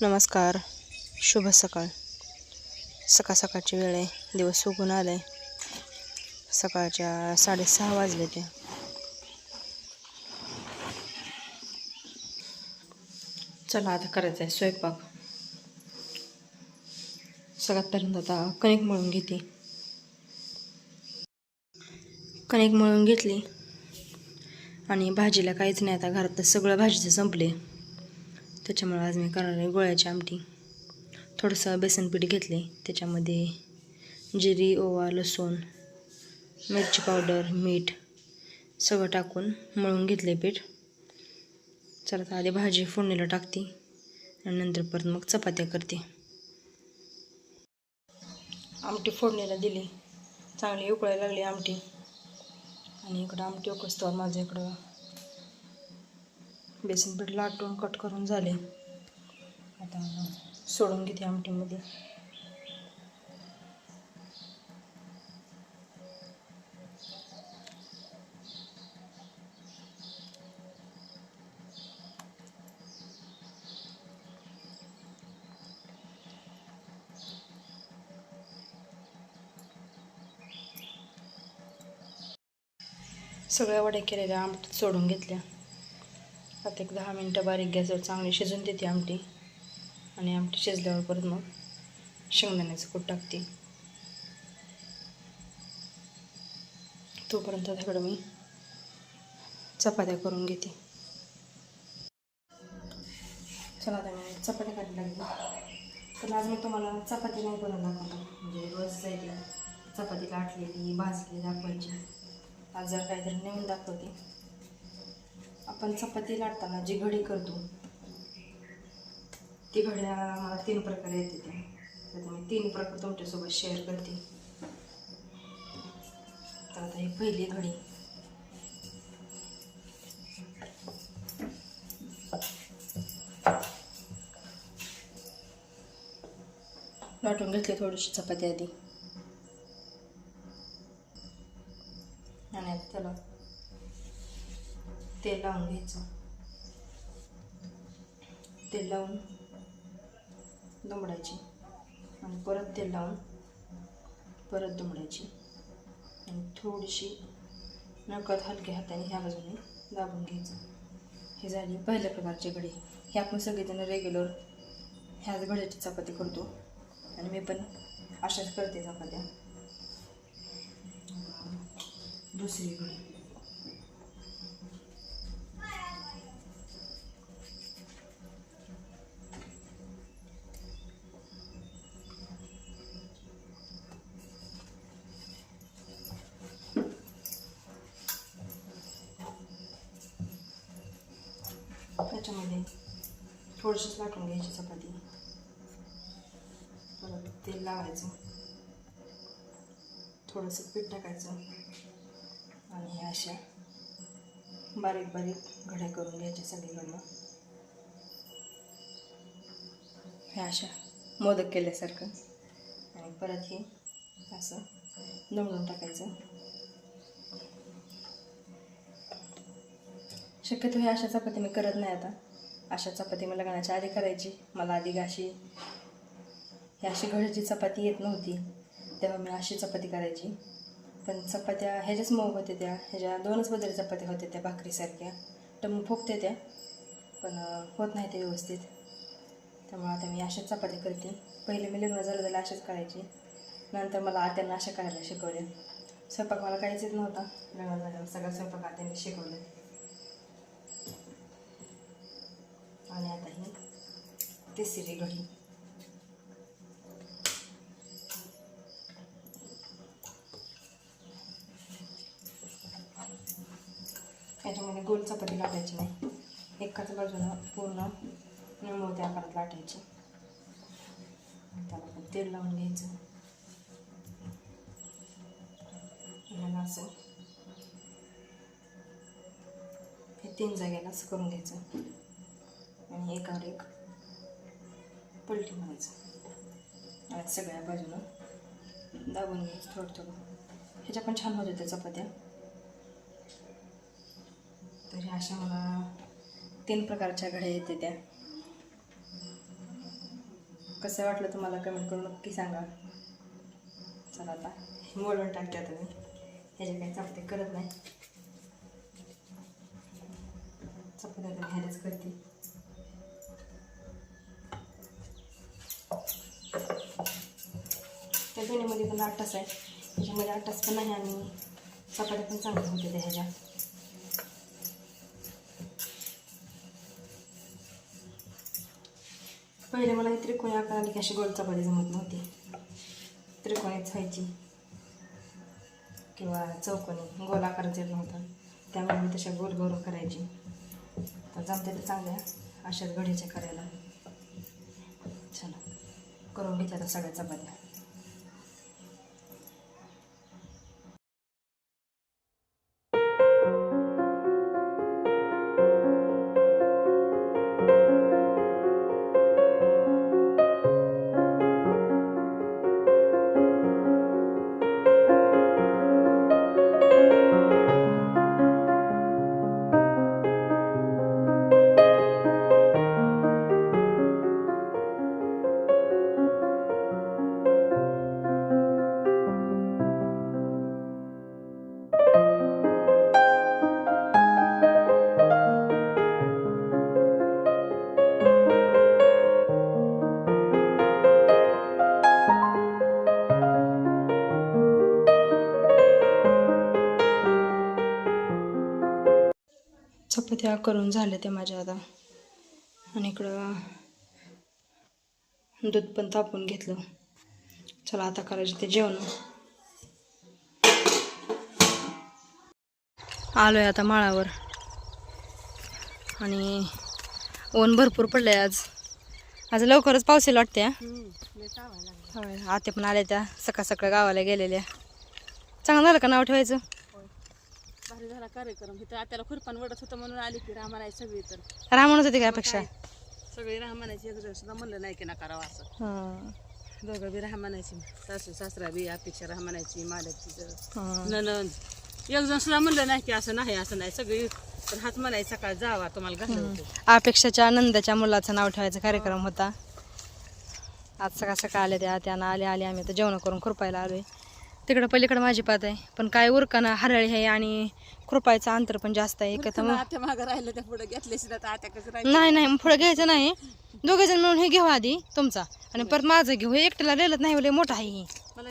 नमस्कार. शुभ सकाळ. सकाळ सकाळची वेळ आहे. दिवस उगून आला आहे सकाळच्या साडेसहा वाजले ते. चला आता करायचं आहे स्वयंपाक. सगळ्यात पहिल्यांदा आता कणिक मळून घेते. कणिक मळून घेतली. आणि भाजीला काहीच नाही. आता घरात सगळं भाजीचं संपले त्याच्यामुळे आज मी करणार आहे गोळ्याची आमटी. थोडंसं बेसनपीठ घेतले. त्याच्यामध्ये जिरी ओवा लसूण मिरची पावडर मीठ सगळं टाकून मळून घेतले पीठ. चला आधी भाजी फोडणीला टाकते आणि नंतर परत मग चपात्या करते. आमटी फोडणीला दिली. चांगली उकळायला लागली आमटी. आणि इकडं आमटी उकसतो माझं इकडं बेसन पीठ लाटून कट करून झाले. आता सोडून घेते आमटीमध्ये. सगळ्या वड्या केलेल्या आमटीत सोडून घेतल्या. आता एक दहा मिनटं बारीक गॅसवर चांगली शिजून देते आमटी. आणि आमटी शिजल्यावर परत मग शेंगदाण्याचं कूट टाकते. तोपर्यंत त्याकडं मी चपात्या करून घेते. चला आता मी चपात्या करायला लागली. पण आज मी तुम्हाला चपाती नाही बनवून दाखवतो म्हणजे रोज जायला चपाती लाटलेली भाजली दाखवायची. आज जर काहीतरी नवीन दाखवते. आपण चपाती लाटताना जी घडी करतो ती घड्या मला तीन प्रकारे येते त्या तर मी तीन प्रकार तुमच्यासोबत शेअर करते. तर आता ही पहिली घडी. लाटून घेतली थोडीशी चपाती आधी. आणि त्याला तेल लावून घ्यायचं. तेल लावून दुमडायची. आणि परत तेल लावून परत दुमडायची. आणि थोडीशी नकळत हलक्या हाताने ह्या बाजूने दाबून घ्यायचं. हे झाली पहिल्या प्रकारची घडी. हे आपण सगळेजण रेग्युलर ह्याच घड्याची चपाती करतो. आणि मी पण अशाच करते चपात्या. दुसरी घडी. त्याच्यामध्ये थोडीशीच लाटून घ्यायची चपाती परत तेल लावायचं थोडंसं पीठ टाकायचं आणि ह्या अशा बारीक बारीक घड्या करून घ्यायच्या सगळीकडनं ह्या अशा मोदक केल्यासारखं आणि परत हे असं दमडून टाकायचं शक्यतो हे अशा चपाती मी करत नाही आता. अशा चपाती मला लग्नाच्या आधी करायची मला आधी अशी ही अशी घडची चपाती येत नव्हती तेव्हा मी अशी चपाती करायची. पण चपात्या ह्याच्याच मऊ होते त्या ह्याच्या दोनच बदल चपात्या होत्या त्या भाकरीसारख्या टम फुगते त्या. पण होत नाही ते व्यवस्थित. त्यामुळे आता मी अशाच चपाती करते. पहिले मी लग्न झालं त्याला अशाच करायची. नंतर मला आत्यांना अशा करायला शिकवले. स्वयंपाक मला काहीच येत नव्हता. लग्न झाल्यावर सगळा स्वयंपाक आत्यांनी शिकवले. आणि आता ही तिसरी घडी याच्यामध्ये गोल चपाती लाटायची नाही. एकाच बाजूला पूर्ण निमुळत्या आकारात लाटायची. त्याला पण तेल लावून घ्यायचं. ह्याला असं हे तीन जागेला असं करून घ्यायचं. आणि एकावर एक पलटी मारायचं आणि सगळ्या बाजूनं दाबून घ्यायचं थोडं थोडं ह्याच्या पण छान होत्या त्या चपात्या. तर ह्या अशा मला तीन प्रकारच्या घड्या येते त्या. कसं वाटलं तुम्हाला कमेंट करून नक्की सांगा. चला आता मोडून टाकते आता मी. ह्याच्या काही चपाती करत नाही. चपात्या तर ह्यालाच करते. त्या दोन्हीमध्ये पण आठ आहे. त्याच्यामध्ये आठ पण नाही आणि चपात्या पण चांगल्या होते त्या ह्याच्या. पहिले मला ही त्रिकोणी आकार आली की अशी गोल चपाती जमत नव्हती. त्रिकोणीच व्हायची किंवा चौकोनी गोल आकाराचं येत नव्हता. त्यामुळे मी तशा गोल गोल करायची. तर जमते तर चांगल्या अशाच घडीच्या करायला. चला करून घेतल्या सगळ्या चपात्या. त्या करून झाल्या त्या माझ्या आता. आणि इकडं दूध पण तापून घेतलं. चला आता करायचं ते जेवण. आलो आहे आता माळावर. आणि ऊन भरपूर पडलं आहे आज. आज लवकरच पाऊस वाटते आते पण आल्या त्या. सकाळ सकाळ गावाला गेलेल्या. चांगलं झालं का नाव ठेवायचं? भारी झाला कार्यक्रम. इथं आत्याला खुरपान वडत होतं म्हणून आली की रामानायची सगळी तर. राहणच होती काय अपेक्षा? सगळी रामानायची एक सुद्धा म्हणलं नाही की ना करावं असं. हां. दोघं बी रामानायची सासू सासरा बी अपेक्षा रामानायची मालक तिचं हां. ननंद. एक जण सुद्धा म्हणलं नाही की असं नाही असं नाही. सगळी तर हात म्हणायची सकाळ जावा तुम्हाला घाललं होतं. अपेक्षाच्या नंदाच्या मुलाचं नाव ठेवायचा कार्यक्रम होता. आज सकाळ सकाळ आले त्या त्यानं आले आले आम्ही आता जेवण करून खुरपायला आलोय. तिकडं पलीकडं माझी पात आहे. पण काय उरकाना हरळी आहे आणि खुरपायचं अंतर पण जास्त आहे. तुला आत्या मागं राहिलं त्या पुढे तर नाही नाही पुढे घ्यायचं नाही. दोघे जण मिळून हे घेऊ आधी तुमचा. आणि परत माझं घेऊ. हे एकट्याला रेलत नाही लय मोठा आहे ही. मला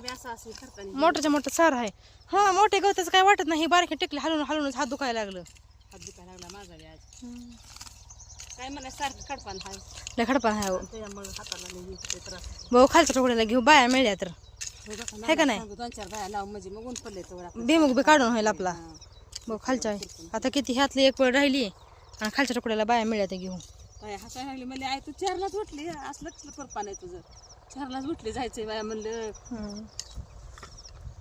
मोठ्याच्या मोठं सार आहे. हा मोठे गवताचं काय वाटत नाही. बारके टेकले हलवून हलवूनच हात दुखायला लागलं. हात दुखायला लागला माझा काय म्हणायचं सारखं कडपान हाय. लय खडपा आहे हो. त्याच्यामुळे हाताला लई हे त्रास. भाऊ खालच्या तुकड्याला घेऊ. बाया मिळल्या तर. हो बघा, है का नाही? दोन चार बाया म्हणजे मग ऊन पडले बेमुग बी काढून होईल आपला. बघ खालच्या आहे. आता किती ह्यातली एक वेळ राहिली आणि खालच्या तुकड्याला बाया मिळल्या तर घेऊ बाया हसायला लागली आई तू चारलाच उठली? असलं आहे तुझं. चारलाच उठली जायचंय बाया म्हणलं.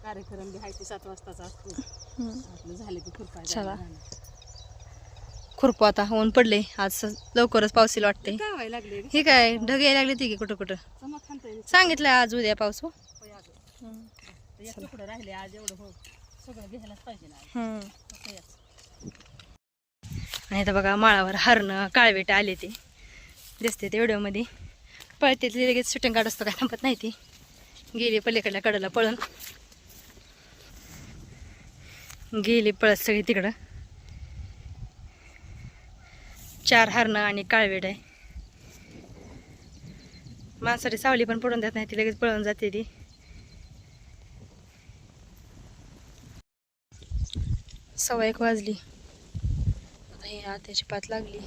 कार्यक्रम बी हाय ते सात वाजताचा असतो. आपलं झालं की चला. खुरपू आता ऊन पडले. आज लवकरच पाऊस येईल वाटते? हे काय ढग यायला लागले ती कुठं कुठं? सांगितलं आज उद्या पाऊस हो. एक तुकडं राहिले आज एवढं हो सगळं घ्यायलाच पाहिजे ना आज. हम्म. असं याच. आणि आता बघा माळावर हरणं काळवेट आले ते. दिसते ते व्हिडिओमध्ये. पळते ते लगेच शूटिंग काढ असतो काय थांबत नाही ती. गेली पलीकडल्या कडेला पळून. गेली पळत सगळी तिकडं. चार हरणं आणि काळवेट आहे. माणसाची सावली पण पडून देत नाही ती लगेच पळून जाते ती. सव्वा एक वाजली. आता ही आत्याची पात लागली.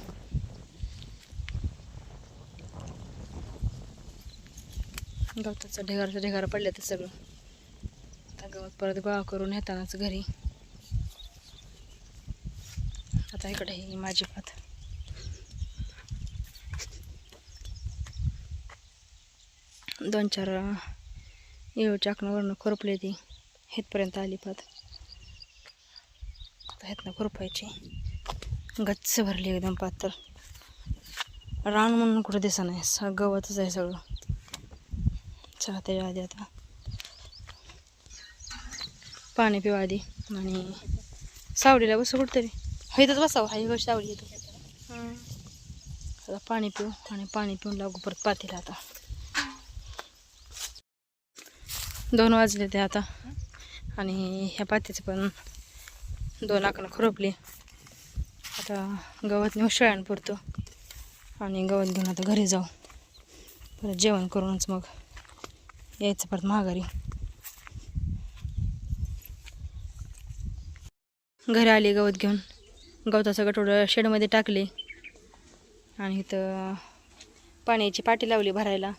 गवताचं ढेगारचं ढेगार पडलं तर सगळं. आता गवत परत गोळा करून येतानाच घरी. आता इकडे ही माझी पात. दोन चार येऊ चाकणावरनं खुरपले ती. हेतपर्यंत आली पात. शकता आहेत ना खुरपायची. गच्च भरली एकदम पातळ. रान म्हणून कुठं दिसा नाही. सगळं गवतच आहे सगळं. चहा त्याच्या आधी आता. पाणी पिवा आधी आणि सावलीला बसू कुठतरी. हैतच बसावं. हाय गोष्ट सावली येतो आता पाणी पिऊ आणि पाणी पिऊन लागू परत पातीला आता. दोन वाजले ते आता. आणि ह्या पातीचं पण दोन आकडं खुरपली. आता गवत नेऊ शेळ्यांपुरतो आणि गवत घेऊन आता घरी जाऊ. परत जेवण करूनच मग यायचं परत माघारी. घरी आली गवत घेऊन. गवताचं गटोडं शेडमध्ये टाकले. आणि इथं पाण्याची पाटी लावली भरायला.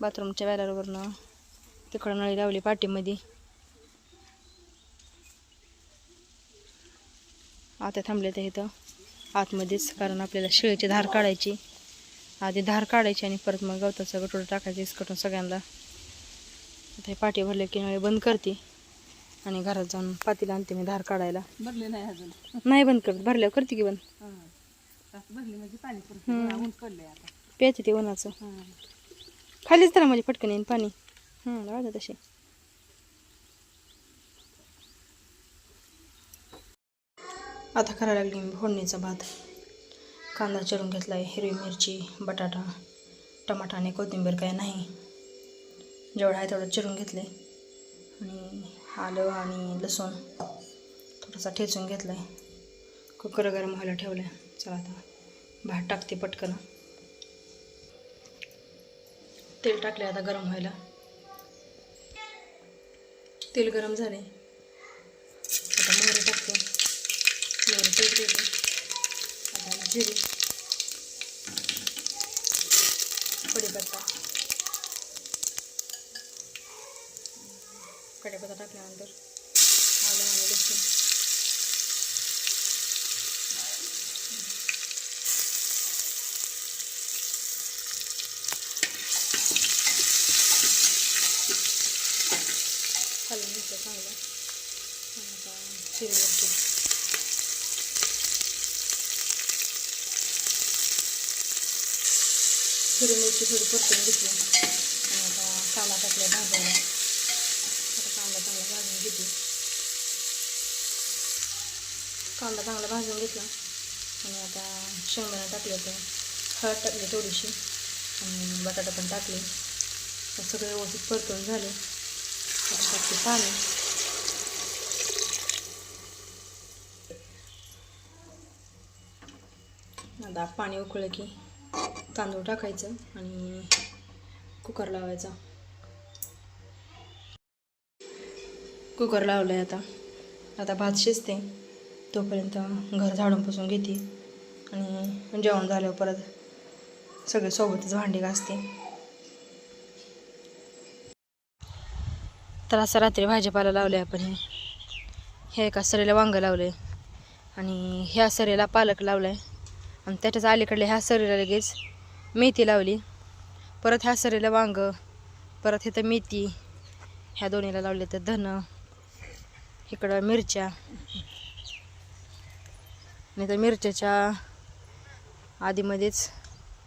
बाथरूमच्या वॅलरवरनं तिकडं नळी लावली पाटीमध्ये. आता थांबले ते इथं. आतमध्येच कारण आपल्याला शिळीची धार काढायची. आधी धार काढायची आणि परत मग गवताचं गटोडं टाकायचं इसकटून सगळ्यांना. आता हे पाटी भरले की नळी बंद करते. आणि घरात जाऊन पातीला आणते मी धार काढायला. भरले नाही अजून. नाही बंद करत. भरल्यावर करते की बंद. हां. भरली म्हणजे पाणी प्यायचे ते उन्हाचं. खालीच त्याला म्हणजे पटकन येईन पाणी. हं लावलं तसे आता करायला लागली मी फोडणीचा भात. कांदा चिरून घेतला आहे हिरवी मिरची बटाटा टमाटा आणि कोथिंबीर काय नाही. जेवढं आहे तेवढं चिरून घेतले आणि आलं आणि लसूण थोडासा ठेचून घेतला आहे कुकर गरम व्हायला ठेवलं आहे चला आता भात टाकते पटकन. तेल टाकले आता गरम व्हायला. तेल गरम झाले आता मोहरी टाकते मोहरी तेल दिली आता जिरे कढीपत्ता कढीपत्ता टाकल्यानंतर आलं आणि लसूण खालून घेतलं चांगलं आणि आता शिरवरती हिरवी मिरची थोडी परतून घेतली. आणि आता कांदा टाकला भाजायला. आता कांदा चांगला भाजून घेतली कांदा चांगला भाजून घेतला. आणि आता शेंगदाणा टाकले होते हळद टाकली थोडीशी. आणि बटाटा पण टाकले. सगळं सगळे व्यवस्थित परतून झाले. आता टाकते पाणी. आता पाणी उकळलं की तांदूळ टाकायचं आणि कुकर लावायचा. कुकर लावलं आहे आता. आता भात शिजते. तोपर्यंत घर झाडून पुसून घेते. आणि जेवण झाल्यावर परत सगळे सोबतच भांडी घासते. तर असं रात्री भाजीपाला लावले आपण हे. हे एका सरीला वांगं लावले आणि ह्या सरीला पालक लावलाय. आणि त्याच्याच अलीकडल्या ह्या सरीला लगेच मेथी लावली. परत ह्या सरीला वांग परत इथं मेथी ह्या दोन्हीला लावले तर धन इकडं मिरच्या आणि तर मिरच्याच्या आधीमध्येच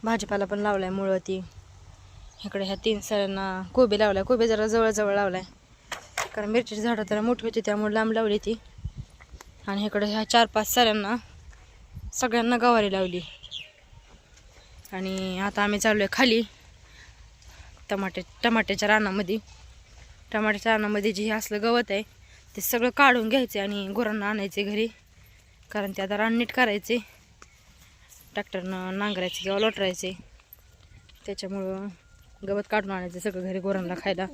भाजीपाला पण लावलाय मुळवती. इकडे ह्या तीन सरांना कोबी लावलाय. कोबी जरा जवळजवळ लावलाय. कारण मिरचीची झाडं तर मोठी होती त्यामुळे लांब लावली ती. आणि इकडे ह्या चार पाच सऱ्यांना सगळ्यांना गवारी लावली. आणि आता आम्ही चाललो आहे खाली टमाटे टमाट्याच्या रानामध्ये. टमाट्याच्या रानामध्ये जे हे असलं गवत आहे ते सगळं काढून घ्यायचे आणि गुरांना आणायचे घरी. कारण ते आता रान नीट करायचे. ट्रॅक्टरनं नांगरायचे किंवा लोटरायचे. त्याच्यामुळं गवत काढून आणायचं सगळं घरी गुरांना खायला.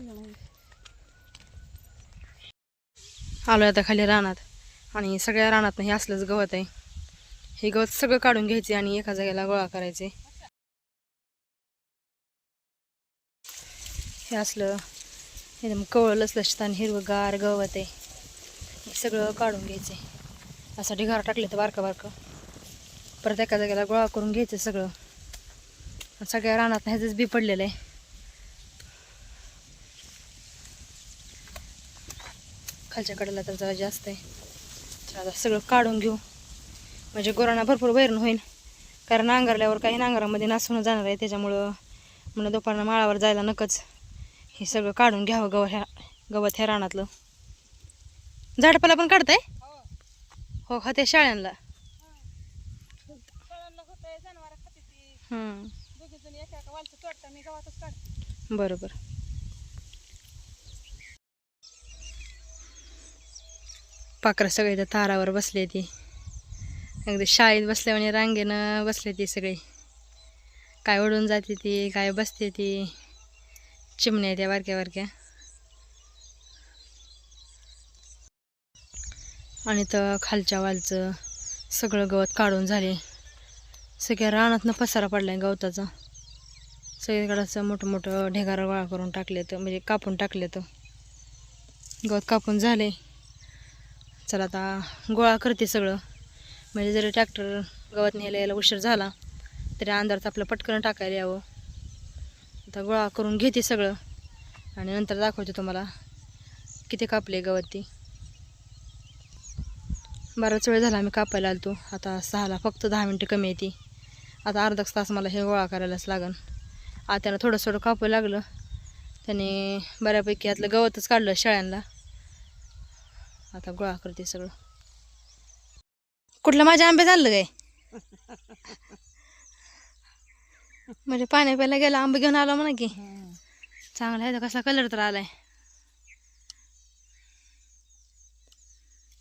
आलो आता खाली रानात. आणि सगळ्या रानात हे असलंच गवत आहे. हे गवत सगळं काढून घ्यायचे आणि एका जागेला गोळा करायचे. हे असलं एकदम कवळ लसलशीत आणि हिरवंगार गवत आहे. हे सगळं काढून घ्यायचे असं ढिगार टाकले तर बारकं बारकं. परत एका जागेला गोळा करून घ्यायचं सगळं. सगळ्या रानात ह्याचंच बी पडलेलं आहे. खालच्या कडेला तर जरा जास्त आहे. तर आता सगळं काढून घेऊ. म्हणजे गोरांना भरपूर वैरण होईल कारण नांगरल्यावर काही नांगरामध्ये नासून जाणार आहे त्याच्यामुळं म्हणून दुपारनं माळावर जायला नकच. हे सगळं काढून घ्यावं गवत ह्या गवत ह्या रानातलं. झाडपाला पण काढताय? हो. हो खाते शाळ्यांना बरोबर. पाखरं सगळे त्या तारावर बसले ती. अगदी शाळेत बसल्यामुळे रांगेनं बसले ती सगळी. काय ओढून जाते ती काय बसते ती. चिमण्या त्या बारक्या बारक्या. आणि तर खालच्या वालचं सगळं गवत काढून झाले. सगळ्या रानातनं पसारा पडलाय गवताचा. सगळीकडं असं मोठं मोठं ढेगारा गोळा करून टाकले तर म्हणजे कापून टाकले तर गवत कापून झाले. चला आता गोळा करते सगळं. म्हणजे जरी ट्रॅक्टर गवत न्यायला यायला उशीर झाला तरी अंधारात आपलं पटकन टाकायला यावं. आता गोळा करून घेते सगळं. आणि नंतर दाखवते तुम्हाला किती कापले गवत. ती बराच वेळ झाला आम्ही कापायला आलतो. आता सहाला फक्त दहा मिनटं कमी येते आता अर्धा तास मला हे गोळा करायलाच लागन. आता थोडं थोडं कापायला लागलं. त्याने बऱ्यापैकी यातलं गवतच काढलं शेळ्यांना आता गोळा करते सगळं. कुठलं माझ्या आंबे झालं काय? म्हणजे पाणी प्यायला गेला आंबे घेऊन आलो म्हणा की. चांगला आहे तर कसला कलर तर आलाय.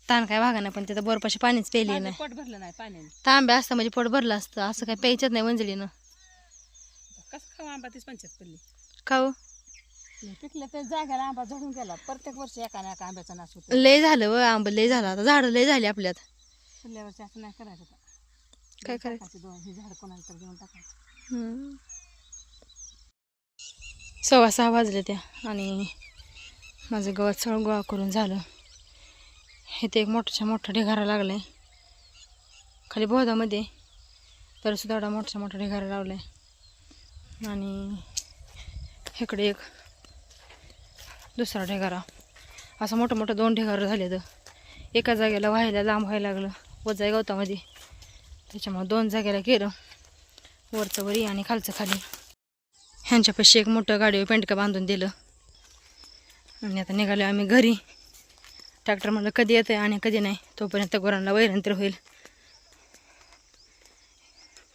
ताण काय भागा नाही पण तिथं बर्फाशी पाणीच पेली माझं नाही. पोट भरलं नाही पाण्याने. तांबे असतं म्हणजे पोट भरलं असतं असं काय प्यायचंच नाही मंजलीनं कसं खाऊ आंबा तीच पंचायत पडली. खाऊ. पिकले तर जाग्याला आंबा झडून गेला. प्रत्येक वर्षी एका ना एका आंब्याचा नाश होतो. लय झालं व आंब लय झालं. आता झाडं लय झाली आपल्यात. पुढल्या वर्षी असं नाही करायचं. काय करायचं? दोन. हे झाड कोणाला तर घेऊन टाकायचं. सव्वा सहा वाजले त्या आणि माझं गवत सगळं गोळा करून झालं. हे ते एक मोठ्याच्या मोठा ढिगारा लागलाय. खाली बोधामध्ये तर सुद्धा एवढा मोठाच्या मोठा ढिगारा लावलाय. आणि इकडे एक दुसरा ढिगारा. असं मोठं मोठं दोन ढिगारं झाले तर एका जागेला व्हायला लांब व्हायला लागलं. वजाय गवतामध्ये. त्याच्यामुळे दोन जागेला केलं वरचं वरी आणि खालचं खाली. ह्यांच्यापाशी एक मोठं गाडीवर पेंटका बांधून दिलं. आणि आता निघालो आम्ही घरी. ट्रॅक्टर म्हणलं कधी येतं आणि कधी नाही. तोपर्यंत गुरांना वैरण तर होईल.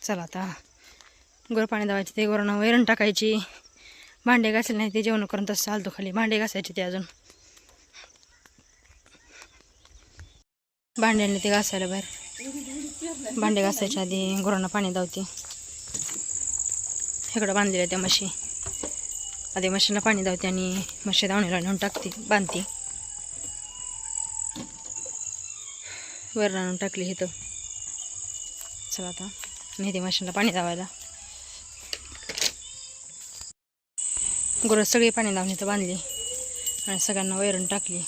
चला आता गोर पाणी दावायचे ते गुरांना वैरण टाकायची. भांडे घासले नाही ते जेवण करून तसं चालतो खाली. भांडे घासायचे ते अजून. भांड्यांनी ते घासायला बाहेर. भांडे घासायच्या आधी गुरांना पाणी धावते इकडं बांधलेल्या त्या म्हशी. आधी म्हशीला पाणी धावते आणि म्हशी दावणीला नेऊन टाकते बांधते. वर आणून टाकली इथं. चला आता नेते मशीनला पाणी धावायला गुरं सगळी पाणी लावून इथं बांधली आणि सगळ्यांना वैरण टाकली.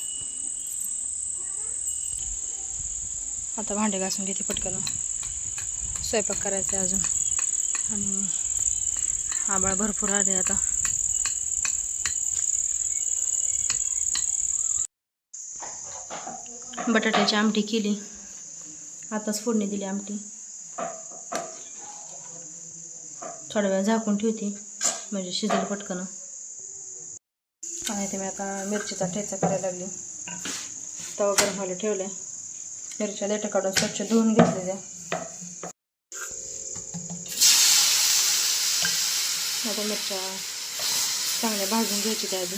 आता भांडे घासून घेते पटकन. स्वयंपाक करायचा आहे अजून. आणि आबाळ भरपूर आले आता. बटाट्याची आमटी केली. आताच फोडणी दिली आमटी. थोडा वेळ झाकून ठेवते म्हणजे शिजेल पटकन. आणि ते मी आता मिरचीचा ठेचा करायला लागली. तवा गरम व्हायला ठेवले मिरच्या देठं काढून स्वच्छ धुवून घेतले आता मिरच्या चांगल्या भाजून घ्यायची त्या आधी.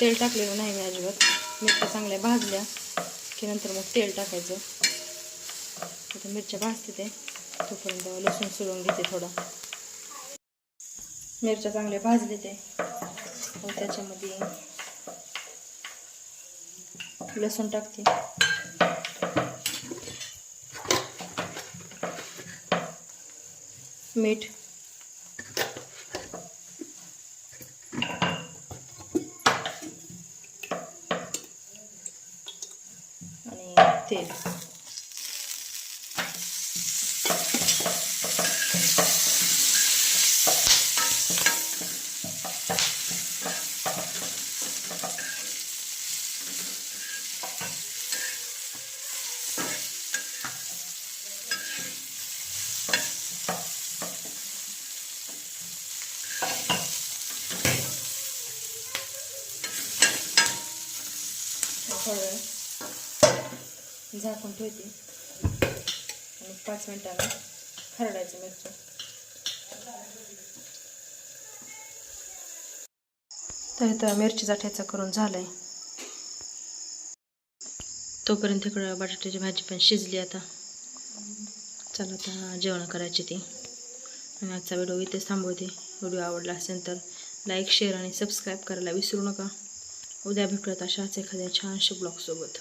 तेल टाकलेलं नाही मी अजिबात. मिरच्या चांगल्या भाजल्या की नंतर मग तेल टाकायचं. आता मिरच्या भाजते ते. तोपर्यंत लसूण सोडून घेते थोडा. मिरच्या चांगल्या भाजले ते. त्याच्यामध्ये लसूण टाकते. मीठ. आणि तेल. थोडा झाकून ठेवते. आणि पाच मिनिटांना खरडायचं मिरची. तर इथं मिरचीचा ठेचा करून झालाय. तोपर्यंत इकडं बटाट्याची भाजी पण शिजली आता. चला आता जेवण करायची ती. आणि आजचा व्हिडिओ इथेच थांबवते. व्हिडिओ आवडला असेल तर लाईक शेअर आणि सबस्क्राईब करायला विसरू नका. उद्या भेटूयात अशाच एखाद्या छानशा ब्लॉगसोबत.